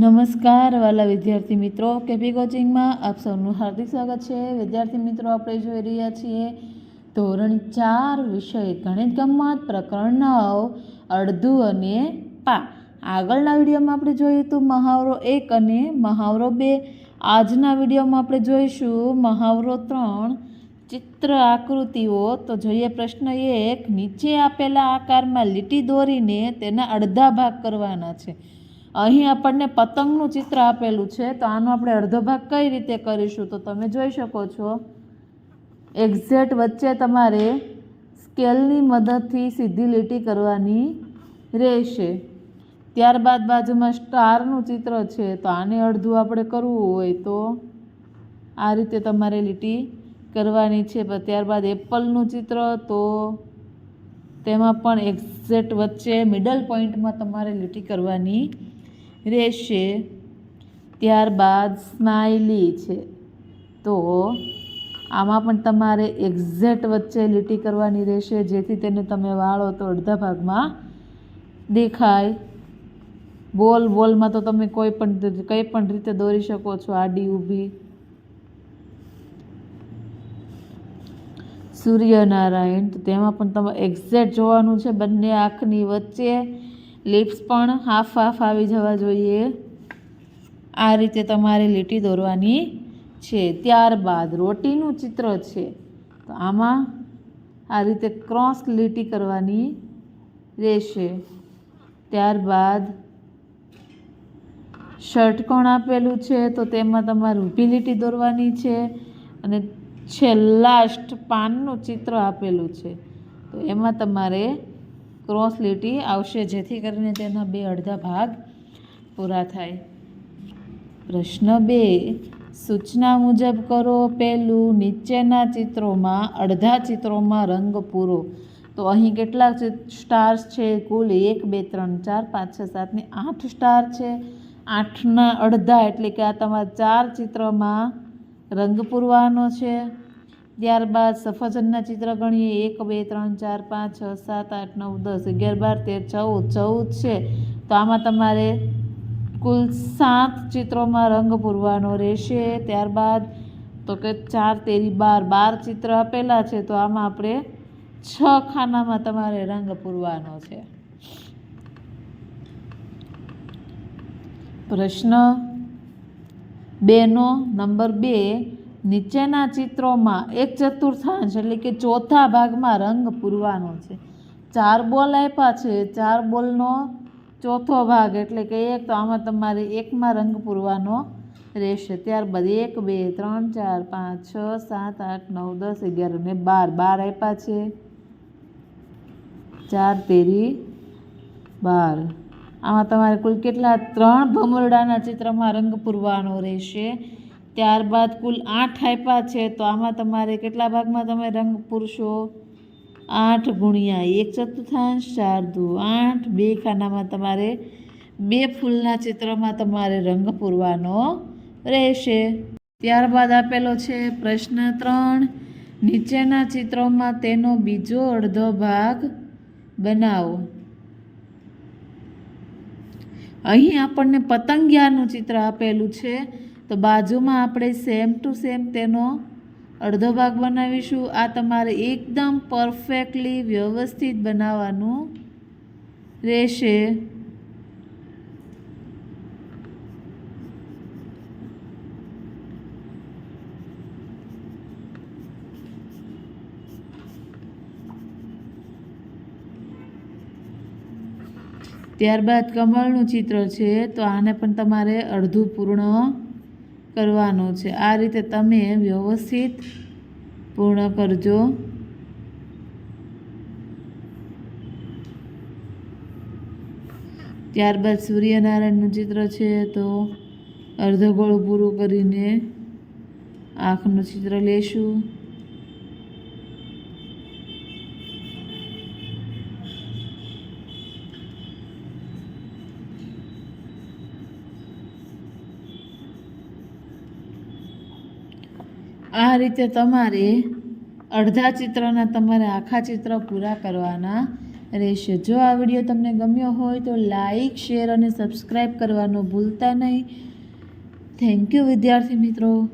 નમસ્કાર વાલા વિદ્યાર્થી મિત્રો, કેપી કોચિંગમાં આપ સૌનું હાર્દિક સ્વાગત છે. વિદ્યાર્થી મિત્રો, આપણે જોઈ રહ્યા છીએ ધોરણ ચાર વિષય ગણિત ગમત પ્રકરણ નવ અડધું અને પા. આગળના વિડીયોમાં આપણે જોયું હતું મહાવરો એક અને મહાવરો બે. આજના વિડીયોમાં આપણે જોઈશું મહાવરો ત્રણ. ચિત્ર આકૃતિઓ. તો જોઈએ પ્રશ્ન એક, નીચે આપેલા આકારમાં લીટી દોરીને તેના અડધા ભાગ કરવાના છે. અહીં આપણને પતંગનું ચિત્ર આપેલું છે, તો આનો આપણે અડધો ભાગ કઈ રીતે કરીશું તો તમે જોઈ શકો છો. એક્ઝેક્ટ વચ્ચે તમારે સ્કેલની મદદથી સીધી લીટી કરવાની રહેશે. ત્યારબાદ બાજુમાં સ્ટારનું ચિત્ર છે, તો આને અડધું આપણે કરવું હોય તો આ રીતે તમારે લીટી કરવાની છે. ત્યારબાદ એપલનું ચિત્ર, તો તેમાં પણ એક્ઝેક્ટ વચ્ચે મિડલ પોઈન્ટમાં તમારે લીટી કરવાની રહેશે ત્યારબાદ સ્માઇલી છે. તો આમાં પણ તમારે એક્ઝેક્ટ વચ્ચે લીટી કરવાની રહેશે, જેથી તેને તમે વાળો તો અડધા ભાગમાં દેખાય. બોલ, બોલમાં તો તમે કોઈ પણ કંઈ પણ રીતે દોરી શકો છો, આડી ઊભી. સૂર્યનારાયણ, તો તેમાં પણ તમારે એક્ઝેક્ટ જોવાનું છે, બંને આંખની વચ્ચે લિપ્સ પણ હાફ હાફ આવી જવા જોઈએ. આ રીતે તમારે લીટી દોરવાની છે. ત્યારબાદ રોટીનું ચિત્ર છે. તો આમાં આ રીતે ક્રોસ લીટી કરવાની રહેશે. ત્યારબાદ ષટકોણ આપેલું છે? તો તેમાં તમારે ઊભી લીટી દોરવાની છે અને છેલ્લાસ્ટ પાનનું ચિત્ર આપેલું છે. તો એમાં તમારે ક્રોસ લીટી આવશે, જેથી કરીને તેના બે અડધા ભાગ પૂરા થાય. પ્રશ્ન બે, સૂચના મુજબ કરો પહેલું નીચેના ચિત્રોમાં, અડધા ચિત્રોમાં રંગ પૂરો. તો અહીં કેટલા સ્ટાર્સ છે? કુલ એક, બે, ત્રણ, ચાર, પાંચ, છ, સાત ને આઠ સ્ટાર છે. આઠના અડધા એટલે કે આ તમારા ચાર ચિત્રમાં રંગ પૂરવાનો છે. ત્યારબાદ સફરજનના ચિત્ર ગણીએ. એક, બે, ત્રણ, ચાર, પાંચ, છ, સાત, આઠ, નવ, દસ, અગિયાર, બાર, તેર, ચૌદ. ચૌદ છે. તો આમાં તમારે કુલ સાત ચિત્રોમાં રંગ પૂરવાનો રહેશે. ત્યારબાદ તો કે ચાર, તેરી, બાર. બાર ચિત્ર આપેલા છે. તો આમાં આપણે છ ખાનામાં તમારે રંગ પૂરવાનો છે. પ્રશ્ન બેનો. નંબર બે નીચેના ચિત્રોમાં એક ચતુર્થાંશ એટલે કે ચોથા ભાગમાં રંગ પૂરવાનો છે. ચાર બોલ આપ્યા છે. ચાર બોલનો ચોથો ભાગ એટલે કે એક, તો આમાં તમારે એકમાં રંગ પૂરવાનો રહેશે. ત્યારબાદ એક, બે, ત્રણ, ચાર, પાંચ, છ, સાત, આઠ, નવ, દસ, અગિયાર અને બાર. બાર આપ્યા છે. ચાર, તેરી, બાર. આમાં તમારે કુલ કેટલા? ત્રણ ભમરડાના ચિત્રમાં રંગ પૂરવાનો રહેશે. ત્યારબાદ કુલ આઠ આપ્યા છે, તો આમાં તમારે કેટલા ભાગમાં તમે રંગ પૂરશો? આઠ ગુણ્યા એક ચતુર્થાંશ, ચાર દુ આઠ. બે ખાનામાં તમારે બે ફૂલના ચિત્રમાં તમારે રંગ પૂરવાનો રહેશે. ત્યારબાદ આપેલો છે પ્રશ્ન ત્રણ. નીચેના ચિત્રોમાં તેનો બીજો અડધો ભાગ બનાવો. અહીં આપણને પતંગિયાનું ચિત્ર આપેલું છે. તો બાજુમાં આપણે સેમ ટુ સેમ તેનો અડધો ભાગ બનાવીશું. આ તમારે એકદમ પરફેક્ટલી વ્યવસ્થિત બનાવવાનું રહેશે. ત્યારબાદ કમળનું ચિત્ર છે, તો આને પણ તમારે અડધું પૂર્ણ કરવાનું છે. આ રીતે તમે વ્યવસ્થિત પૂર્ણ કરજો. ત્યારબાદ સૂર્યનારાયણનું ચિત્ર છે તો અર્ધગોળ પૂરું કરીને આંખનું ચિત્ર લેશું. આ રીતે તમારે અડધા ચિત્રના તમારે આખા ચિત્ર પૂરા કરવાના રહેશે. જો આ વીડિયો તમને ગમ્યો હોય તો લાઈક, શેર અને સબસ્ક્રાઈબ કરવાનું ભૂલતા નહીં. થેન્ક યુ વિદ્યાર્થી મિત્રો.